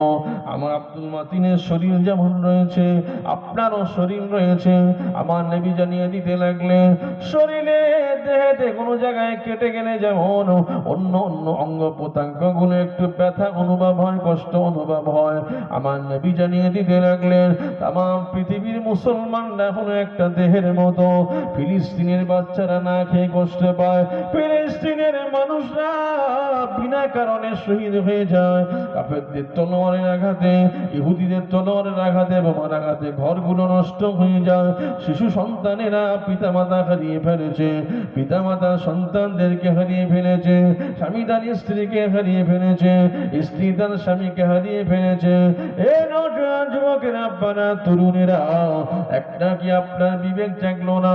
Oh. আমার আব্দুল মাতিনের শরীর যেমন রয়েছে, আপনারও শরীর রয়েছে। আমার নবী জানিয়ে দিতে লাগলেন, শরীরে দেহেতে কোনো জায়গায় কেটে গেলে যেমন অন্য অন্য অঙ্গ প্রত্যঙ্গগুলো একটু ব্যথা অনুভব হয়, কষ্ট অনুভব হয়। আমার নবী জানিয়ে দিতে লাগলেন তাম পৃথিবীর মুসলমানরা হলো একটা দেহের মতো। ফিলিস্তিনের বাচ্চারা না খেয়ে কষ্ট পায়, ফিলিস্তিনের মানুষরা বিনা কারণে শহীদ হয়ে যায়। কাফেরদের তলোয়ারের আঘাতে ইহুদিদের তলোয়ারের আঘাতে বোমার আঘাতে ঘরগুলো নষ্ট হয়ে যায়। শিশু সন্তানেরা পিতামাতা হারিয়ে ফেলেছে, পিতামাতা সন্তানদেরকে হারিয়ে ফেলেছে, স্বামী তার স্ত্রীকে হারিয়ে ফেলেছে, স্ত্রী তার স্বামীকে হারিয়ে ফেলেছে। এ নৌজওয়ান যুবকেরা, আপনারা তরুণেরা, একটা কি আপনার বিবেক জাগলো না?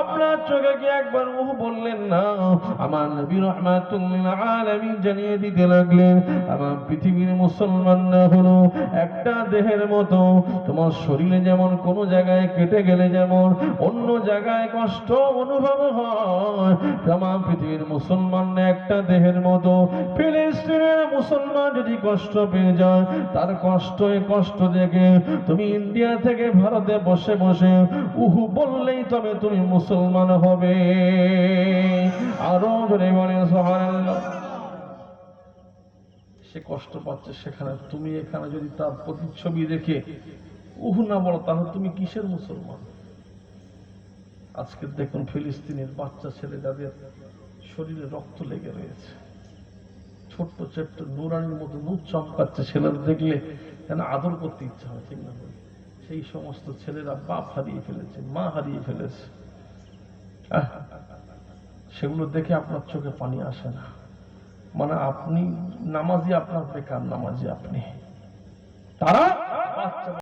আপনার চোখে কি একবার মুহ বললেন না? আমার নবী রহমাতুল্লিল আলামিন জানিয়ে দিতে লাগলেন, আমার পৃথিবীর মুসলমানরা হলো একটা দেহের মতো। তোমার শরীরে যেমন কোনো জায়গায় কেটে গেলে যেমন অন্য জায়গায় কষ্ট অনুভব হয় আমার পৃথিবীর মুসলমানরা একটা দেহের মতো। ফিলিস্তিনের মুসলমান যদি কষ্ট পেয়ে যায়, তার কষ্ট কষ্ট দেখে তুমি ইন্ডিয়া থেকে ভারতে বসে বসে উহু বললেই তবে তুমি মুসলমান হবে। আরও জোরে বলে সুবহানাল্লাহ। সে কষ্ট পাচ্ছে সেখানে, তুমি এখানে যদি তার প্রতিচ্ছবি দেখে, উহু না বলো, তাহলে তুমি কিসের মুসলমান? আজকে দেখুন ফিলিস্তিনের বাচ্চা ছেলে, যাদের শরীরে রক্ত লেগে রয়েছে। ছোট্ট ছোট্ট নুরানির মতো নূর চমকাচ্ছে ছেলেরা দেখলে যেন আদর করতে ইচ্ছা হয়, ঠিক না সেই সমস্ত ছেলেরা বাপ হারিয়ে ফেলেছে, মা হারিয়ে ফেলেছে। সেগুলো দেখে আপনার চোখে পানি আসে না। মানে আপনি নামাজি আপনার বেকার নামাজি আপনি। তারা